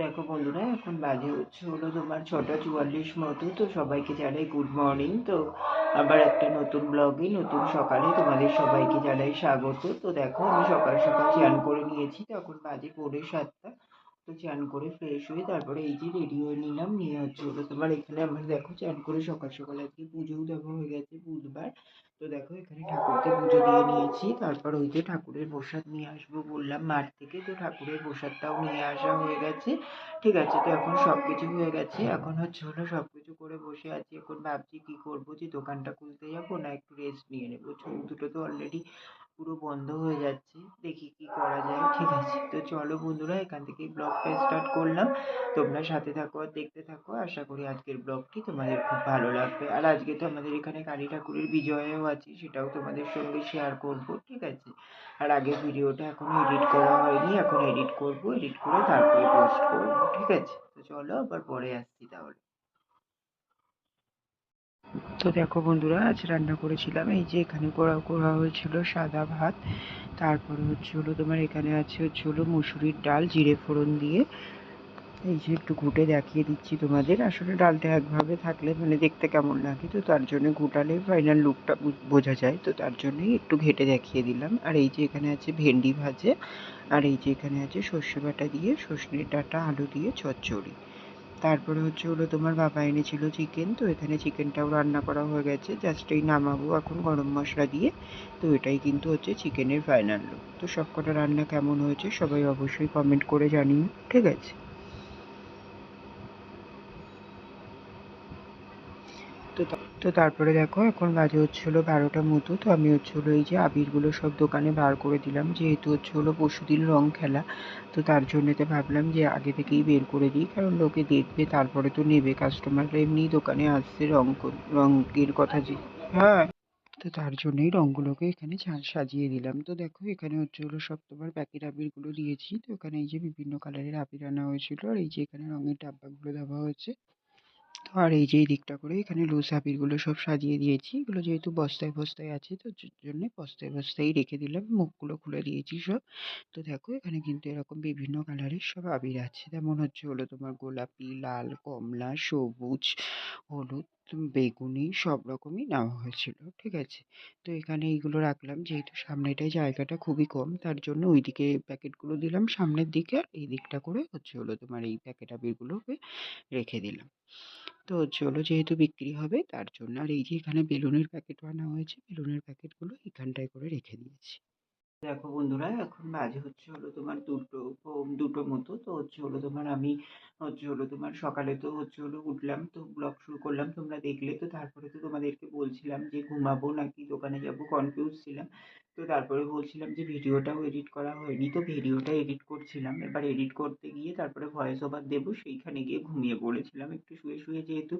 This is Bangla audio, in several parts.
দেখো বন্ধুরা, এখন বাজে হচ্ছে হলো তোমার ছটা চুয়াল্লিশ মতো, তো সবাইকে জানাই গুড মর্নিং তো আবার একটা নতুন ব্লগে নতুন সকালে তোমাদের সবাইকে জানাই স্বাগত। তো দেখো, আমি সকাল সকাল চান করে নিয়েছি, তখন বাজে পৌনে সাতটা। তো চান করে ফ্রেশ হয়ে তারপরে এই যে রেডি হয়ে নিলাম, নিয়ে হচ্ছে হলো তোমার এখানে আমার দেখো চান করে সকাল সকাল আজকে পুজোও দেওয়া হয়ে গেছে বুধবার। তো দেখো এখানে ঠাকুরকে পুজো দিয়ে নিয়েছি, তারপর ওই যে ঠাকুরের প্রসাদ নিয়ে আসব বললাম মাঠ থেকে, তো ঠাকুরের প্রসাদটাও নিয়ে আসা হয়ে গেছে। ঠিক আছে, তো এখন সব কিছু হয়ে গেছে, এখন হচ্ছে হলো সব কিছু করে বসে আছি, এখন ভাবছি কি করব যে দোকানটা খুলতে যাব না একটু রেস্ট নিয়ে নেব। চোখ দুটো তো অলরেডি পুরো বন্ধ হয়ে যাচ্ছে। দেখি কি করা যায়। ঠিক আছে, তো চলো বন্ধুরা, এখান থেকে ব্লগটা স্টার্ট করলাম। তোমরা সাথে থাকো আর দেখতে থাকো। আশা করি আজকের ব্লগটি তোমাদের খুব ভালো লাগবে। আর আজকে তো আমাদের এখানে কালী ঠাকুরের বিজয়ও আছে, সেটাও তোমাদের সঙ্গে শেয়ার করব। ঠিক আছে, আর আগে ভিডিওটা এখনও এডিট করা হয়নি। এখন এডিট করব এডিট করে তারপরে পোস্ট করব। ঠিক আছে, তো চলো আবার পরে আসছি তাহলে। তো দেখো বন্ধুরা, আজ রান্না করেছিলাম। এই যে এখানে করা করা হয়েছিল সাদা ভাত। তারপরে হচ্ছে হলো তোমার এখানে আছে হচ্ছে হলো মুসুরির ডাল, জিরে ফোড়ন দিয়ে। এই যে একটু ঘুটে দেখিয়ে দিচ্ছি তোমাদের। আসলে ডালটা একভাবে থাকলে মানে দেখতে কেমন লাগে, তো তার জন্য ঘুটালে ফাইনাল লুকটা বোঝা যায়। তো তার জন্যই একটু ঘেটে দেখিয়ে দিলাম। আর এই যে এখানে আছে ভেন্ডি ভাজে, আর এই যে এখানে আছে সর্ষে বাটা দিয়ে সর্ষে ডাটা, আলু দিয়ে চচ্চড়ি। তারপরে হচ্ছে হলো তোমার বাবা এনেছিল চিকেন তো এখানে চিকেনটাও রান্না করা হয়ে গেছে। জাস্ট এই নামাবো এখন গরম মশলা দিয়ে। তো এটাই কিন্তু হচ্ছে চিকেনের ফাইনাল লুক তো সবকটা রান্না কেমন হয়েছে সবাই অবশ্যই কমেন্ট করে জানিও, ঠিক আছে? তো তো তারপরে দেখো, এখন বাজে হচ্ছিল বারোটা মতো। তো আমি হচ্ছিল এই যে আবিরগুলো সব দোকানে বার করে দিলাম। যেহেতু হচ্ছে হলো পরশুদিন রং খেলা, তো তার জন্যতে ভাবলাম যে আগে থেকেই বের করে দিই। কারণ লোকে দেখবে, তারপরে তো নেবে। কাস্টমাররা এমনি দোকানে আসছে রং রঙের কথা যে হ্যাঁ। তো তার জন্যই রঙগুলোকে এখানে সাজিয়ে দিলাম। তো দেখো, এখানে হচ্ছে হলো সব তোমার প্যাকেট আবিরগুলো দিয়েছি। তো এখানে এই যে বিভিন্ন কালারের আবির আনা হয়েছিল। আর এই যে এখানে রঙের ডাব্বাগুলো দেওয়া হয়েছে। আর এই যে, এই দিকটা করে এখানে লুজ আবিরগুলো সব সাজিয়ে দিয়েছি। এগুলো যেহেতু বস্তায় বস্তায় আছে, তো জন্য বস্তায় বস্তায় রেখে দিলাম। মুখগুলো খুলে দিয়েছি সব। তো দেখো, এখানে কিন্তু এরকম বিভিন্ন কালারের সব আবির আছে। যেমন হচ্ছে হলো তোমার গোলাপি, লাল, কমলা, সবুজ, হলুদ বেগুনি সব রকমই নেওয়া হয়েছিল, ঠিক আছে? তো এখানে এইগুলো রাখলাম, যেহেতু সামনেটায় জায়গাটা খুবই কম, তার জন্য ওইদিকে প্যাকেটগুলো দিলাম সামনের দিকে। আর এই দিকটা করে হচ্ছে হলো তোমার এই প্যাকেট আবিরগুলোকে রেখে দিলাম। তো জলও যেহেতু বিক্রি হবে, তার জন্য আর এই যে এখানে বেলুনের প্যাকেট আনা হয়েছে, বেলুনের প্যাকেটগুলো এখানটায় করে রেখে দিয়েছি। দেখো বন্ধুরা, এখন বাজে হচ্ছে হলো তোমার দুটো দুটো মতো। তো হচ্ছে হলো তোমার আমি, হচ্ছে হলো তোমার সকালে তো হচ্ছে হলো উঠলাম, তো ব্লগ শুরু করলাম। তোমরা দেখলে তো তারপরে তো তোমাদেরকে বলছিলাম যে ঘুমাবো নাকি দোকানে যাব কনফিউজ ছিলাম। তো তারপরে বলছিলাম যে ভিডিওটাও এডিট করা হয়নি, তো ভিডিওটা এডিট করছিলাম। এবার এডিট করতে গিয়ে তারপরে ভয়েস ওভার দেবো, সেইখানে গিয়ে ঘুমিয়ে পড়েছিলাম। একটু শুয়ে শুয়ে যেহেতু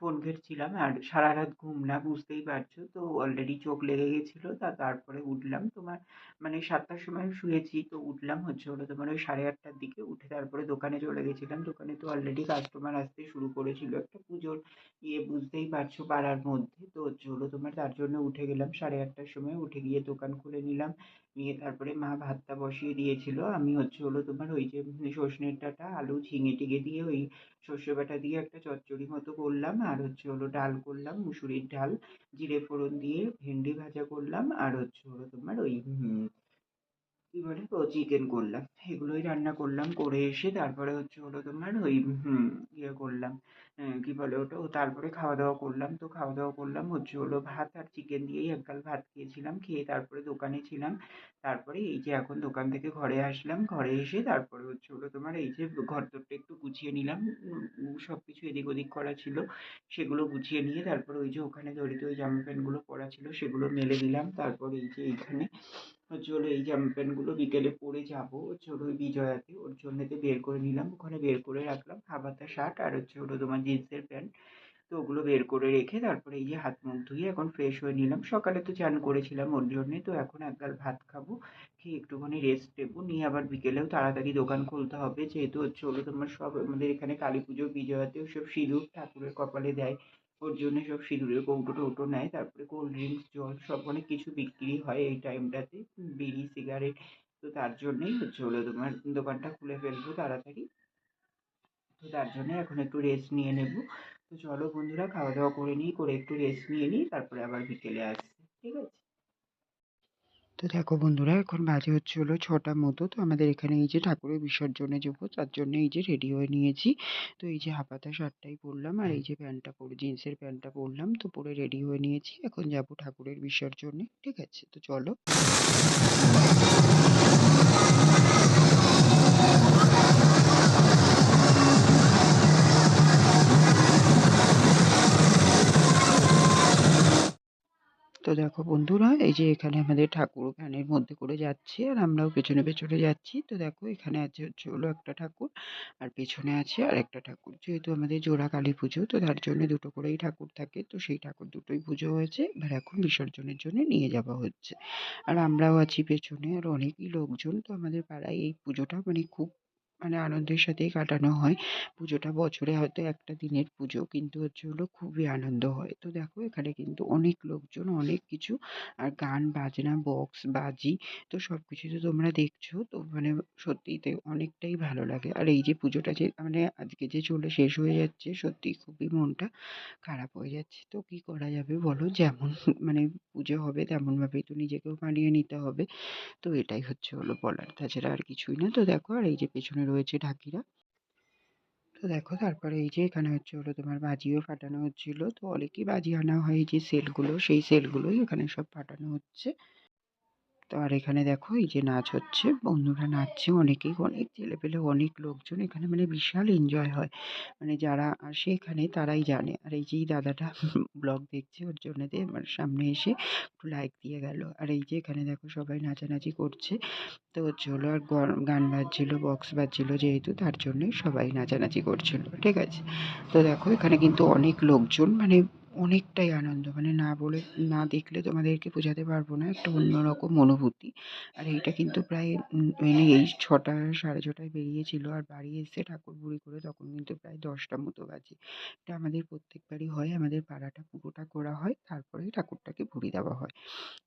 ফোন ঘেঁটছিলাম আর সারা রাত ঘুম না বুঝতেই পারছ। তো অলরেডি চোখ লেগে গেছিল, তা তারপরে উঠলাম। তোমার মানে সাতটার সময় শুয়েছি, তো উঠলাম হচ্ছে হলো তোমার ওই সাড়ে আটটার দিকে। উঠে তারপরে দোকানে চলে গেছিলাম। দোকানে তো অলরেডি কাস্টমার আসতে শুরু করেছিল একটা পুজোর ইয়ে বুঝতেই পারছ পাড়ার মধ্যে। তো হচ্ছে হলো তোমার তার জন্য উঠে গেলাম। সাড়ে আটটার সময় উঠে গিয়ে দোকান খুলে নিলাম। নিয়ে তারপরে মা ভাতটা বসিয়ে দিয়েছিল। আমি হচ্ছে হলো তোমার ওই যে সজনের ডাঁটা, আলু ঝিঙে টিঙে দিয়ে ওই সর্ষে বাটা দিয়ে একটা চচ্চড়ি মতো করলাম, আর হচ্ছে হলো ডাল করলাম, মুসুরির ডাল, জিরে ফোড়ন দিয়ে ভেন্ডি ভাজা করলাম, আর হচ্ছে হলো তোমার ওই কি বলে চিকেন করলাম। এগুলোই রান্না করলাম, করে এসে তারপরে হচ্ছে হলো তোমার ওই ইয়ে করলাম। কি বলে ওটা? ও তারপরে খাওয়া দাওয়া করলাম। তো খাওয়া দাওয়া করলাম, হচ্ছে হলো ভাত আর চিকেন দিয়েই একগাল ভাত খেয়েছিলাম। খেয়ে তারপরে দোকানে ছিলাম। তারপরে এই যে এখন দোকান থেকে ঘরে আসলাম। ঘরে এসে তারপরে হচ্ছে হলো তোমার এই যে ঘর দরটা একটু গুছিয়ে নিলাম। সব কিছু এদিক ওদিক করা ছিল। সেগুলো গুছিয়ে নিয়ে তারপর ওই যে ওখানে দড়িতে ওই জামা প্যান্টগুলো পরা ছিল, সেগুলো মেলে দিলাম। তারপর এই যে এইখানে হলো এই জামা প্যান্টগুলো বিকেলে পরে যাব। ওই বিজয়াতে ওর জন্যতে বের করে নিলাম। ওখানে বের করে রাখলাম। হাবাতা শার্ট আর হচ্ছে হলো তোমার জিন্সের প্যান্ট। তো ওগুলো বের করে রেখে তারপরে এই যে হাত মুখ ধুয়ে এখন ফ্রেশ হয়ে নিলাম। সকালে তো চান করেছিলাম ওর জন্যে। তো এখন একগাল ভাত খাব, খেয়ে একটুখানি রেস্ট নেব। নিয়ে আবার বিকেলেও তাড়াতাড়ি দোকান খুলতে হবে। যেহেতু হচ্ছে হলো তোমার সব আমাদের এখানে কালী পুজো, বিজয়াতেও সব সিঁদুর ঠাকুরের কপালে দেয়। ওর জন্য সব সিঁদুরের কৌটো টৌটো নেয়, তারপরে কোল্ড ড্রিঙ্কস, জল সব অনেক কিছু বিক্রি হয় এই টাইমটাতে বিড়ি, সিগারেট, তো তার জন্যেই হচ্ছে হলো তোমার দোকানটা খুলে ফেলব তাড়াতাড়ি। তো তার জন্য এখন একটু রেস্ট নিয়ে নেব। তো চলো বন্ধুরা, খাওয়া দাওয়া করে নিই, করে একটু রেস্ট নিয়ে নিই, তারপরে আবার বিকেলে আসছি, ঠিক আছে? তো দেখো বন্ধুরা, এখন বাজে হচ্ছে হলো ছটা মতো। তো আমাদের এখানে এই যে ঠাকুরের বিসর্জনে যাব, তার জন্য এই যে রেডি হয়ে নিয়েছি। তো এই যে হাফাতা শার্টটাই পরলাম, আর এই যে প্যান্টটা পরে, জিন্সের প্যান্টটা পরলাম, তো পরে রেডি হয়ে নিয়েছি। এখন যাব ঠাকুরের বিসর্জনে, ঠিক আছে? তো চলো। দেখো বন্ধুরা, এই যে এখানে আমাদের ঠাকুর ভ্যানের মধ্যে করে যাচ্ছে আর আমরাও পেছনে পেছনে যাচ্ছি। তো দেখো এখানে আছে হচ্ছে হলো একটা ঠাকুর আর পেছনে আছে আর একটা ঠাকুর। যেহেতু আমাদের জোড়া কালী পুজো, তো তার জন্য দুটো করেই ঠাকুর থাকে। তো সেই ঠাকুর দুটোই পুজো হয়েছে, এবার এখন বিসর্জনের জন্য নিয়ে যাওয়া হচ্ছে। আর আমরাও আছি পেছনে আর অনেকই লোকজন। তো আমাদের পাড়ায় এই পুজোটা মানে খুব মানে আনন্দের সাথেই কাটানো হয়। পুজোটা বছরে হয়তো একটা দিনের পুজো, কিন্তু হচ্ছে হলো খুবই আনন্দ হয়। তো দেখো, এখানে কিন্তু অনেক লোকজন, অনেক কিছু, আর গান, বাজনা বক্স বাজি, তো সব কিছু তো তোমরা দেখছ। তো মানে সত্যিই তো অনেকটাই ভালো লাগে। আর এই যে পুজোটা যে মানে আজকে যে চলে, শেষ হয়ে যাচ্ছে সত্যি খুবই মনটা খারাপ হয়ে যাচ্ছে। তো কি করা যাবে বলো? যেমন মানে পুজো হবে তেমনভাবেই তো নিজেকেও মানিয়ে নিতে হবে। তো এটাই হচ্ছে হলো বলার। তাছাড়া আর কিছুই না। তো দেখো, আর এই যে পেছনে রয়েছে ঢাকিরা। তো দেখো, তারপরে এই যে এখানে হচ্ছে হলো তোমার বাজিও ফাটানো হচ্ছিল। তো অনেকই বাজি আনা হয়। এই যে সেলগুলো, সেই সেলগুলোই এখানে সব ফাটানো হচ্ছে। তো আর এখানে দেখো, এই যে নাচ হচ্ছে, বন্ধুরা নাচছে অনেকেই। অনেক ছেলেপেলে অনেক লোকজন এখানে মানে বিশাল এনজয় হয়। মানে যারা আসে এখানে তারাই জানে। আর এই যে দাদাটা ব্লগ দেখছে ওর জন্য দিয়ে আমার সামনে এসে একটু লাইক দিয়ে গেল। আর এই যে এখানে দেখো সবাই নাচানাচি করছে। তো হলো আর গান বাজছিল বক্স বাজছিল যেহেতু, তার জন্যই সবাই নাচানাচি করছিল, ঠিক আছে? তো দেখো এখানে কিন্তু অনেক লোকজন মানে অনেকটাই আনন্দ। মানে না বলে, না দেখলে তোমাদেরকে বোঝাতে পারব না, একটা অন্যরকম অনুভূতি। আর এইটা কিন্তু প্রায় মানে এই ছটা, সাড়ে ছটায় বেরিয়েছিল আর বাড়ি এসে ঠাকুর বুড়ি করে তখন কিন্তু প্রায় দশটা মতো বাজে। এটা আমাদের প্রত্যেকবারই হয়, আমাদের পাড়াটা পুরোটা করা হয় তারপরে ঠাকুরটাকে ভুড়ি দেওয়া হয়।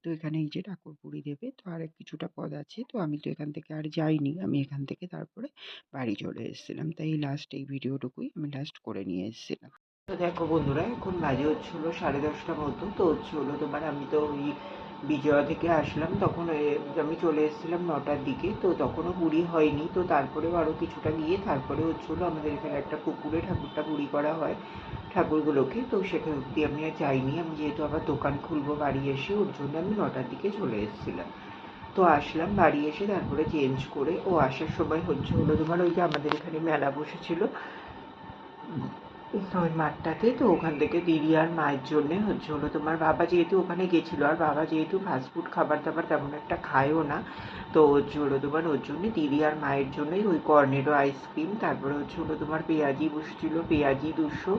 তো এখানে এই যে ঠাকুর পুড়ি দেবে, তো আর কিছুটা পদ আছে, তো আমি তো এখান থেকে আর যাইনি, আমি এখান থেকে তারপরে বাড়ি চলে এসেছিলাম। তাই লাস্ট এই ভিডিওটুকুই আমি লাস্ট করে নিয়ে এসেছিলাম। তো দেখো বন্ধুরা, এখন বাজে হচ্ছিল সাড়ে দশটা মতো। তো হচ্ছে হলো তোমার আমি তো ওই বিজয়া থেকে আসলাম, তখন আমি চলে এসেছিলাম নটার দিকে। তো তখনও পুরী হয়নি, তো তারপরেও আরও কিছুটা গিয়ে তারপরে হচ্ছে হলো আমাদের এখানে একটা পুকুরে ঠাকুরটা পুরী করা হয় ঠাকুরগুলোকে। তো সেখানে অব্দি আমি আর যাইনি, আমি যেহেতু আবার দোকান খুলবো বাড়ি এসে, ওর জন্য আমি নটার দিকে চলে এসেছিলাম। তো আসলাম বাড়ি এসে তারপরে চেঞ্জ করে, ও আসার সময় হচ্ছে হলো তোমার ওই যে আমাদের এখানে মেলা বসেছিল। ওই মাঠটাতে তো ওখান থেকে দিদি আর মায়ের জন্য হচ্ছে হলো তোমার বাবা যেহেতু ওখানে গেছিল, আর বাবা যেহেতু ফাস্টফুড খাবার দাবার তেমন একটা খায়ও না, তো হচ্ছে হলো তোমার ওর জন্যে দিদি আর মায়ের জন্যই ওই কর্নেডো আইসক্রিম তারপরে হচ্ছে হলো তোমার পেঁয়াজি বসেছিল, পেঁয়াজি দুশো,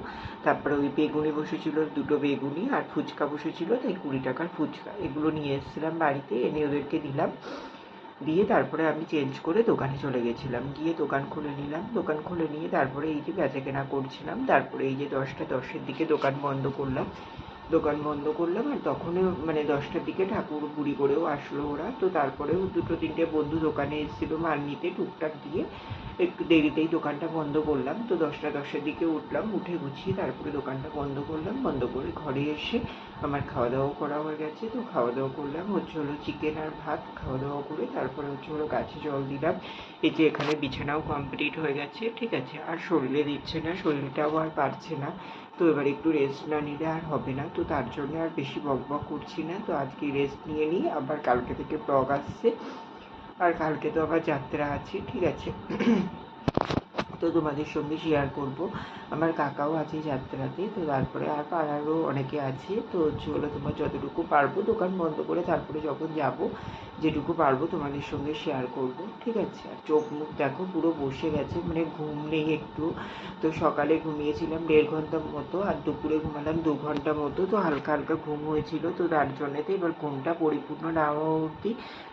তারপরে ওই বেগুনি বসেছিল দুটো বেগুনি আর ফুচকা বসেছিল, তাই কুড়ি টাকার ফুচকা, এগুলো নিয়ে এসেছিলাম বাড়িতে, এনে ওদেরকে দিলাম। দিয়ে তারপরে আমি চেঞ্জ করে দোকানে চলে গেছিলাম। গিয়ে দোকান খুলে নিলাম। দোকান খুলে নিয়ে তারপরে এই যে বেচা কেনা করছিলাম, তারপরে এই যে দশটা দশের দিকে দোকান বন্ধ করলাম। দোকান বন্ধ করলাম আর তখনও মানে দশটার দিকে ঠাকুর বুড়ি করেও আসলো ওরা। তো তারপরেও দুটো তিনটে বন্ধু দোকানে এসেছিল মাল নিতে টুকটাক দিয়ে। একটু দেরিতেই দোকানটা বন্ধ করলাম। তো দশটা দশটার দিকে উঠলাম, উঠে গুছিয়ে তারপরে দোকানটা বন্ধ করলাম। বন্ধ করে ঘরে এসে আমার খাওয়া দাওয়া করা হয়ে গেছে। তো খাওয়া দাওয়া করলাম, হচ্ছে হলো চিকেন আর ভাত খাওয়া দাওয়া করে তারপরে হচ্ছে হলো গাছে জল দিলাম। এই যে এখানে বিছানাও কমপ্লিট হয়ে গেছে, ঠিক আছে? আর শরীরে দিচ্ছে না, শরীরটাও আর পারছে না। তো এবার একটু রেস্ট না নিলে আর হবে না। তো তার জন্য আর বেশি বক বক করছি না। তো আজকে রেস্ট নিয়ে নিই। আবার কালকে থেকে ব্লগ আসছে। আর কালকে তো আবার যাত্রা আছে, ঠিক আছে? তো তোমাদের সঙ্গে শেয়ার করব। আমার কাকাও আছে যাত্রাতে, তো তারপরে আর পাড়ারও অনেকে আছে, তো চলো তোমার যতটুকু পারব দোকান বন্ধ করে তারপরে যখন যাব, যেটুকু পারব তোমাদের সঙ্গে শেয়ার করব, ঠিক আছে? আর চোখ মুখ দেখো, পুরো বসে গেছে মানে ঘুম নেই একটু। তো সকালে ঘুমিয়েছিলাম দেড় ঘণ্টা মতো, আর দুপুরে ঘুমালাম দু ঘণ্টা মতো, তো হালকা হালকা ঘুম হয়েছিল, তো তার জন্যতে এবার ঘুমটা পরিপূর্ণ না হওয়া অবধি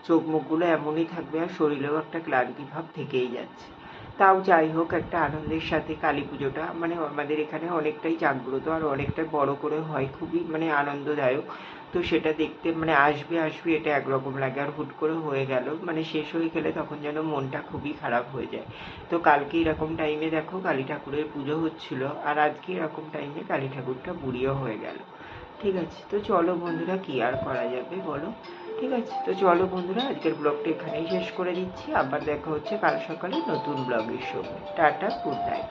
চোখ মুখগুলো এমনই থাকবে, আর শরীরেও একটা ক্লান্তি ভাব থেকেই যাচ্ছে। তাও যাই হোক একটা আনন্দের সাথে কালী পুজোটা। মানে আমাদের এখানে অনেকটাই জাগ্রত আর অনেকটা বড় করে হয়, খুবই মানে আনন্দদায়ক। তো সেটা দেখতে মানে আসবে আসবে এটা একরকম লাগে। আর হুট করে হয়ে গেল মানে শেষ হয়ে গেলে তখন যেন মনটা খুবই খারাপ হয়ে যায়। তো কালকে এরকম টাইমে দেখো কালী ঠাকুরের পুজো হচ্ছিল আর আজকে এরকম টাইমে কালী ঠাকুরটা বুড়িও হয়ে গেল। ঠিক আছে, তো চলো বন্ধুরা কি আর করা যাবে বলো? ঠিক আছে, তো চলো বন্ধুরা, আজকের ব্লগটা এখানেই শেষ করে দিচ্ছি। আবার দেখা হচ্ছে কাল সকালে নতুন ব্লগের সঙ্গে। Tata, good night.